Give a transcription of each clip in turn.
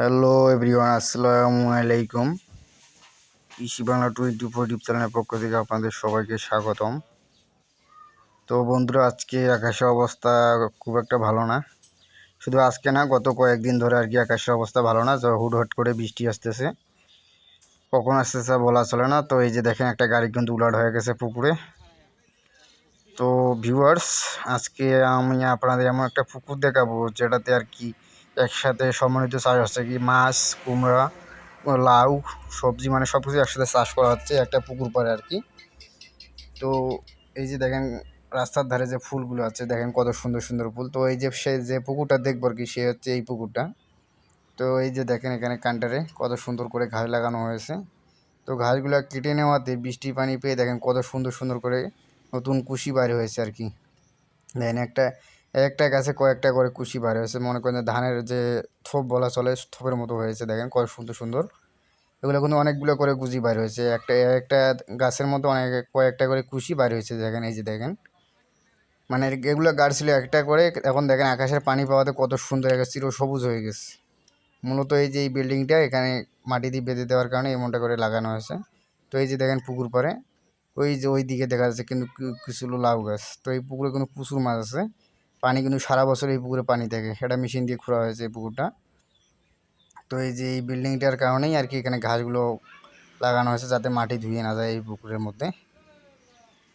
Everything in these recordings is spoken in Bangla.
হ্যালো এভরিওয়ান আসসালামু আলাইকুম কৃষি বাংলা টোয়েন্টি ফোর ইউটিউব চ্যানেলের পক্ষ থেকে আপনাদের সবাইকে স্বাগতম। তো বন্ধুরা, আজকে আকাশের অবস্থা খুব একটা ভালো না। শুধু আজকে না, গত কয়েকদিন ধরে আর কি আকাশের অবস্থা ভালো না তো হুটহট করে বৃষ্টি আসতেছে। কখন আসতেছে বলা চলে না। তো এই যে দেখেন, একটা গাড়ি কিন্তু উলাট হয়ে গেছে পুকুরে। তো ভিউয়ার্স আজকে আমি আপনাদের এমন একটা পুকুর দেখাবো, যেটাতে আর কি একসাথে সম্মানিত চাষ হচ্ছে কি মাছ, কুমড়া, লাউ, সবজি মানে সব কিছু একসাথে চাষ করা হচ্ছে, একটা পুকুর পাড়ে আর কি। তো এই যে দেখেন রাস্তার ধারে যে ফুলগুলো আছে, দেখেন কত সুন্দর সুন্দর ফুল। তো এই যে সে, যে পুকুরটা দেখব আর কি, সে হচ্ছে এই পুকুরটা। তো এই যে দেখেন এখানে কান্টারে কত সুন্দর করে ঘাস লাগানো হয়েছে। তো ঘাসগুলো কেটে নেওয়াতে বৃষ্টি পানি পেয়ে দেখেন কত সুন্দর সুন্দর করে নতুন কুশি বাইরে হয়েছে আর কি। দেখেন একটা একটা গাছে কয়েকটা করে কুশি বার হয়েছে। মনে করেন ধানের যে থোপ বলা চলে, থোপের মতো হয়েছে, দেখেন কত সুন্দর সুন্দর। এগুলো কিন্তু অনেকগুলো করে কুচি বার হয়েছে। একটা একটা গাছের মতো অনেক কয়েকটা করে কুশি বার হয়েছে, দেখেন, এই যে দেখেন। মানে এগুলো গাছ ছিল একটা করে, এখন দেখেন আকাশের পানি পাওয়াতে কত সুন্দর একটা চির সবুজ হয়ে গেছে। মূলত এই যে এই বিল্ডিংটা এখানে মাটি দিয়ে বেঁধে দেওয়ার কারণে এমনটা করে লাগানো হয়েছে। তো এই যে দেখেন পুকুর পরে ওই যে ওই দিকে দেখা যাচ্ছে কিন্তু কিছু লাউ গাছ। তো এই পুকুরে কিন্তু প্রচুর মাছ আছে। পানি কিন্তু সারা বছর এই পুকুরে পানি থাকে। সেটা মেশিন দিয়ে খোঁড়া হয়েছে এই পুকুরটা। তো এই যে এই বিল্ডিংটার কারণেই আর কি এখানে ঘাসগুলো লাগানো হয়েছে যাতে মাটি ধুয়ে না যায় এই পুকুরের মধ্যে।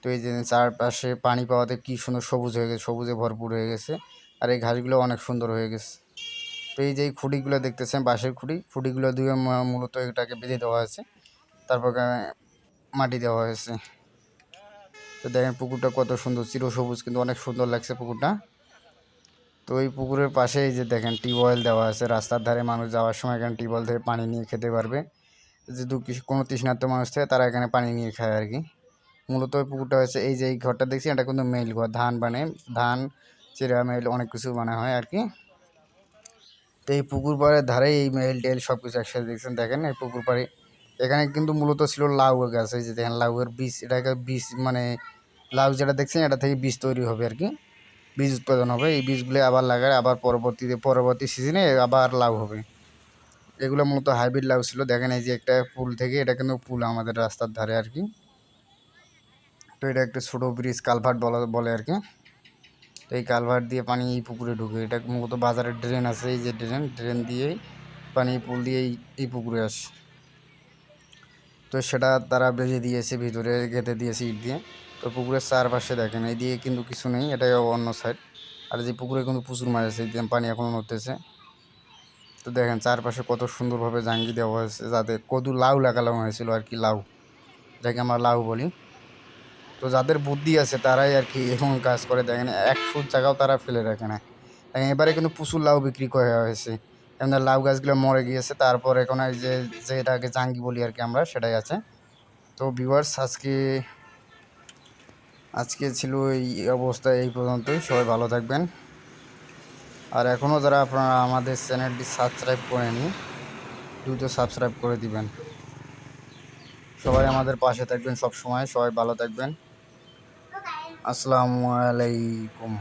তো এই যে চারপাশে পানি পাওয়াতে কী সুন্দর সবুজ হয়ে গেছে, সবুজে ভরপুর হয়ে গেছে। আর এই ঘাসগুলো অনেক সুন্দর হয়ে গেছে। তো এই যে এই খুঁটিগুলো দেখতেছেন, বাঁশের খুঁটি, খুঁটিগুলো দিয়ে মূলত এটাকে বেঁধে দেওয়া হয়েছে। তারপর মাটি দেওয়া হয়েছে। তো দেখেন পুকুরটা কত সুন্দর চিরসবুজ কিন্তু অনেক সুন্দর লাগছে পুকুরটা। তো এই পুকুরের পাশে এই যে দেখেন টিউবওয়েল দেওয়া আছে, রাস্তার ধারে মানুষ যাওয়ার সময় এখানে টিউবওয়েল থেকে পানি নিয়ে খেতে পারবে। যদি কোনো তৃষ্ণার্ত মানুষ থাকে, তারা এখানে পানি নিয়ে খায় আর কি। মূলত ওই পুকুরটা হচ্ছে এই যে এই ঘরটা দেখছি এটা কিন্তু মেল ঘর, ধান বানে, ধান, চেরা মেল অনেক কিছু বানা হয় আর কি। তো এই পুকুর পাড়ের ধারে এই মেল টেল সব কিছু একসাথে দেখছেন, দেখেন এই পুকুর পাড়ে এখানে কিন্তু মূলত ছিল লাউ গাছ, এই যে দেখেন লাউয়ের বীজ, এটাকে বীজ মানে লাউ যেটা দেখছেন এটা থেকে বীজ তৈরি হবে আর কি। বীজ উৎপাদন হবে, এই বীজগুলো আবার লাগায় আবার পরবর্তীতে, পরবর্তী সিজনে আবার লাউ হবে। এগুলো মূলত হাইব্রিড লাউ ছিল, দেখেন এই যে একটা ফুল থেকে, এটা কিন্তু ফুল আমাদের রাস্তার ধারে আর কি। তো এটা একটা ছোটো ব্রিজ, কালভার্ট বলা, বলে আর কি। তো এই কালভার্ট দিয়ে পানি এই পুকুরে ঢুকে, এটা মূলত বাজারের ড্রেন আছে, এই যে ড্রেন ড্রেন দিয়েই পানি, পুল দিয়ে এই পুকুরে আসে। তো সেটা তারা বেজে দিয়েছে, ভিতরে গেঁথে দিয়েছে ইট দিয়ে। তো পুকুরের চারপাশে দেখেন, এই দিয়ে কিন্তু কিছু নেই, এটাই অন্য সাইড আর যে পুকুরে কিন্তু প্রচুর মাছ আছে পানি এখনও নড়তেছে। তো দেখেন, চারপাশে কত সুন্দরভাবে জাঙ্গি দেওয়া হয়েছে, যাতে কদু লাউ লাগানো হয়েছিল আর কি, লাউ। যাকে আমরা লাউ বলি। তো যাদের বুদ্ধি আছে, তারাই আর কি এমন কাজ করে। দেখেন, এক ফুট জায়গাও তারা ফেলে রাখে না। এবারে কিন্তু প্রচুর লাউ বিক্রি করা হয়েছে। এমন লাউ গাছগুলো মরে গিয়েছে, তারপর এখন এই যে যেটাকে জাঙ্গি বলি আর কি আমরা, সেটাই আছে। তো ভিউয়ার্স আজকে আজকে ছিল এই অবস্থা এই পর্যন্তই, সবাই ভালো থাকবেন। আর এখনও যারা আপনারা আমাদের চ্যানেলটি সাবস্ক্রাইব করেনি দ্রুত সাবস্ক্রাইব করে দিবেন। সবাই আমাদের পাশে থাকবেন সব সময় সবাই ভালো থাকবেন। আসসালামু আলাইকুম।